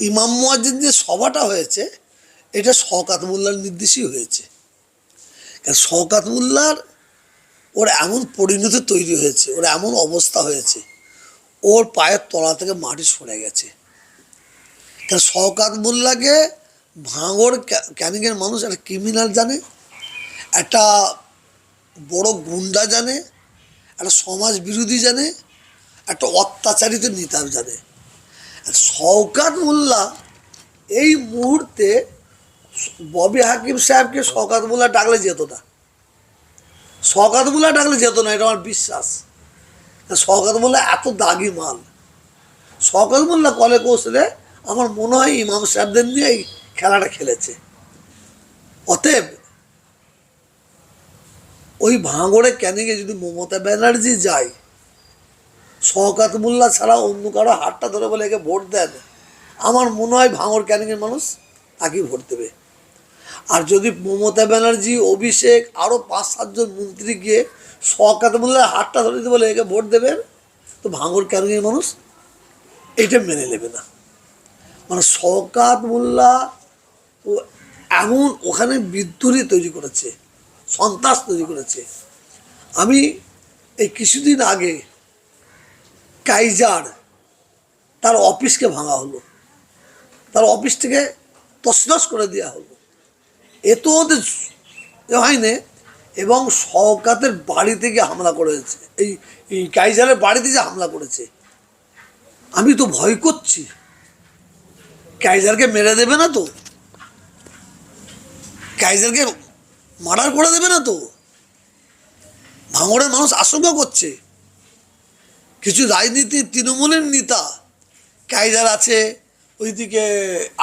ইমাম মুয়াজ্জিন যে সভাটা হয়েছে, এটা শওকাত মোল্লার নির্দেশই হয়েছে। কারণ শওকাত মোল্লার ওর এমন পরিণতি তৈরি হয়েছে, ওর এমন অবস্থা হয়েছে, ওর পায়ের তলা থেকে মাটি সরে গেছে। কারণ শওকাত মোল্লাকে ক্যা- ক্যানিংয়ের মানুষ একটা ক্রিমিনাল জানে, একটা বড় গুন্ডা জানে, একটা সমাজ বিরোধী জানে, একটা অত্যাচারিত নেতা জানে। শওকাত মোল্লা এই মুহূর্তে ববি হাকিম সাহেবকে শওকাত মোল্লা ডাকলে যেত না। শওকাত মোল্লা ডাকলে যেত না, এটা আমার বিশ্বাস। শওকাত মোল্লা এত দাগি মাল। শওকাত মোল্লা কলে কৌশলে আমার মনে হয় ইমাম সাহেবদের নিয়ে এই খেলাটা খেলেছে। অতএব ওই ভাঙড়ে ক্যানিংয়ে যদি মমতা ব্যানার্জি যায় শওকাত মোল্লা ছাড়া অন্য কারও হাতটা ধরে বলে একে ভোট দেন আমার মনে হয় ভাঙর ক্যানিংয়ের মানুষ তাকেই ভোট দেবে। আর যদি মমতা ব্যানার্জি, অভিষেক আরও পাঁচ সাতজন মন্ত্রী গিয়ে শওকাত মোল্লার হাতটা ধরে দিতে বলে একে ভোট দেবেন তো ভাঙর ক্যানিংয়ের মানুষ এটা মেনে নেবে না। মানে শওকাত মোল্লা ও এমন ওখানে বিদ্রোহী তৈরি করেছে, সন্ত্রাস তৈরি করেছে। আমি এই কিছুদিন আগে কাইজার তার অফিসকে ভাঙা হলো। তার অফিস থেকে তছনছ করে দেওয়া হলো। এ তো ওদের এ হয়নি এবং শওকাতের বাড়ি থেকে হামলা করেছে। এই এই কাইজারের বাড়িতে যে হামলা করেছে। আমি তো ভয় করছি। কাইজারকে মেরে দেবে না তো? কাইজারকে মার্ডার করে দেবে না তো? ভাঙড়ের মানুষ আশঙ্কা করছে। কিছু রাজনীতির তৃণমূলের নেতা কাইজার আছে, ওইদিকে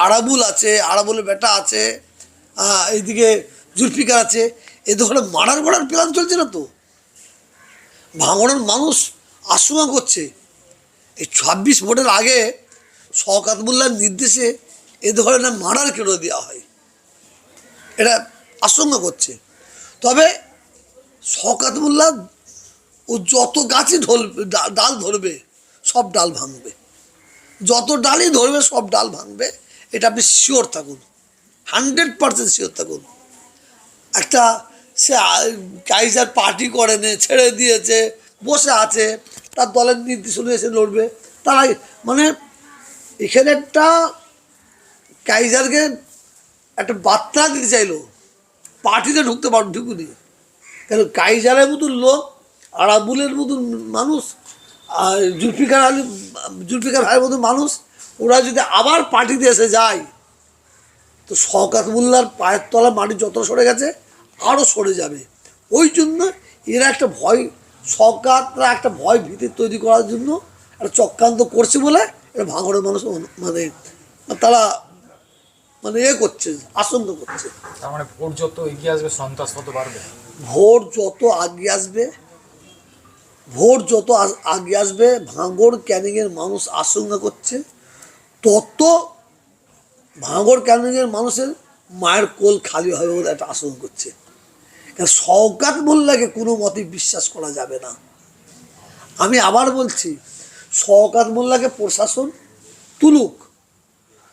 আরাবুল আছে আরাবুলের বেটা আছে এইদিকে জুলফিকার আছে, এ ধরনের মার্ডার করার প্ল্যান চলছে না তো? ভাঙড়ের মানুষ আশঙ্কা করছে। এই ছাব্বিশ ভোটের আগে শওকাত মোল্লার নির্দেশে এ ধরনের মার্ডার কেন দেওয়া হয়? এটা আশঙ্কা করছে। তবে শওকাত মোল্লা ও যত গাছই ডা- ডাল ধরবে, সব ডাল ভাঙবে। যত ডালই ধরবে, সব ডাল ভাঙবে। এটা আপনি শিওর থাকুন। হান্ড্রেড পার্সেন্ট শিওর থাকুন। একটা সে কাইজার পার্টি করেনি ছেড়ে দিয়েছে, বসে আছে, তার দলের নির্দেশ এসে লড়বে। তারা মানে এখানে একটা কাইজারকে একটা বার্তা দিতে চাইলো। পার্টিতে ঢুকতে পার, ঢুকুনি। কেন কাইজারের মতো লোক আরাবুলের মতন মানুষ আর জুলফিকার আলী জুলফিকার ভাইয়ের মতন মানুষ ওরা যদি আবার পার্টিতে এসে যায় তো শওকাত মোল্লার পায়ের তলা মাটি যত সরে গেছে আরও সরে যাবে। ওই জন্য এরা একটা ভয় শওকাতরা একটা ভয় ভীতি তৈরি করার জন্য একটা চক্রান্ত করছে বলে এটা ভাঙড়ের মানুষ মানে তারা মানে এ করছে আশঙ্কা করছে। তার মানে ভোট যত এগিয়ে আসবে সন্ত্রাস তত বাড়বে। ভোট যত আগে আসবে ভোট যত আগে আসবে, ভাঙড় ক্যানিংয়ের মানুষ আশঙ্কা করছে, তত ভাঙড় ক্যানিংয়ের মানুষের মায়ের কোল খালি হবে বলে একটা আশঙ্কা করছে। কারণ মোল্লাকে কোনো মতেই বিশ্বাস করা যাবে না। আমি আবার বলছি, শওকাত মোল্লাকে প্রশাসন তুলুক,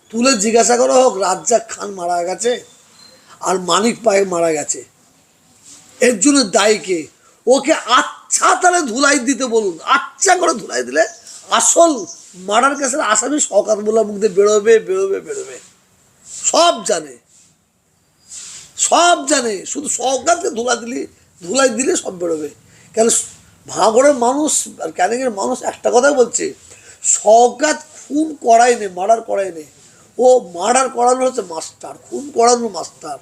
তুলে জিজ্ঞাসা করা হোক, রাজ্জাক খান মারা গেছে আর মানিক পায়ে মারা গেছে। এর জন্য দায়ী কে? ওকে আচ্ছা তাহলে ধুলাই দিতে বলুন। আচ্ছা করে ধুলাই দিলে আসল মার্ডার কেসের আসামি শওকাত মোল্লার মুখ দিয়ে বেরোবে বেরোবে বেরোবে। সব জানে। সব জানে। শুধু শওকাতকে ধুলা দিলে, ধুলাই দিলে সব বেরোবে। কেন ভাঙড়ের মানুষ আর ক্যানিংয়ের মানুষ একটা কথাই বলছে, শওকাত খুন করায়নি, মার্ডার করাই করায়নি। ও মার্ডার করানো হচ্ছে মাস্টার, খুন করানো মাস্টার।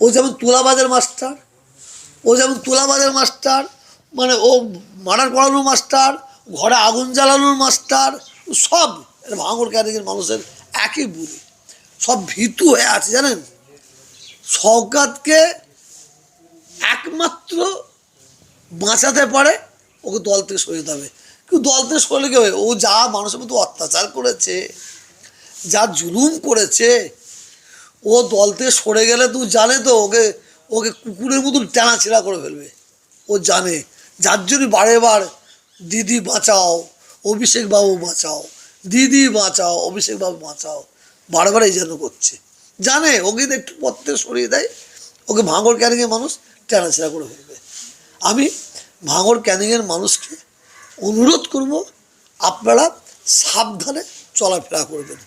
ও যেমন তুলাবাজের মাস্টার, ও যেমন তুলাবাজের মাস্টার মানে ও মার্ডার করানোর মাস্টার, ঘরে আগুন জ্বালানোর মাস্টার, সব এটা ভাঙড় ক্যানিংয়ের মানুষের একই বুড়ি। সব ভীতু হয়ে আছে, জানেন? সৌকাতকে একমাত্র বাঁচাতে পারে, ওকে দল থেকে সরে যেতে হবে। কিন্তু দল থেকে সরে কি হবে? ও যা মানুষের মতো অত্যাচার করেছে, যা জুলুম করেছে, ও দল থেকে সরে গেলে তুই জানে তো, ওকে ওকে কুকুরের মতন টানা ছেঁড়া করে ফেলবে। ও জানে। যার জন্য বারে বার দিদি বাঁচাও, অভিষেক বাবু বাঁচাও, দিদি বাঁচাও, অভিষেক বাবু বাঁচাও, বারবার এই জন্য করছে। জানে, ওকে একটু পত্রে সরিয়ে দেয়, ওকে ভাঙর ক্যানিংয়ের মানুষ টেনাছেড়া করে ফেলবে। আমি ভাঙর ক্যানিংয়ের মানুষকে অনুরোধ করব, আপনারা সাবধানে চলাফেরা করবেন।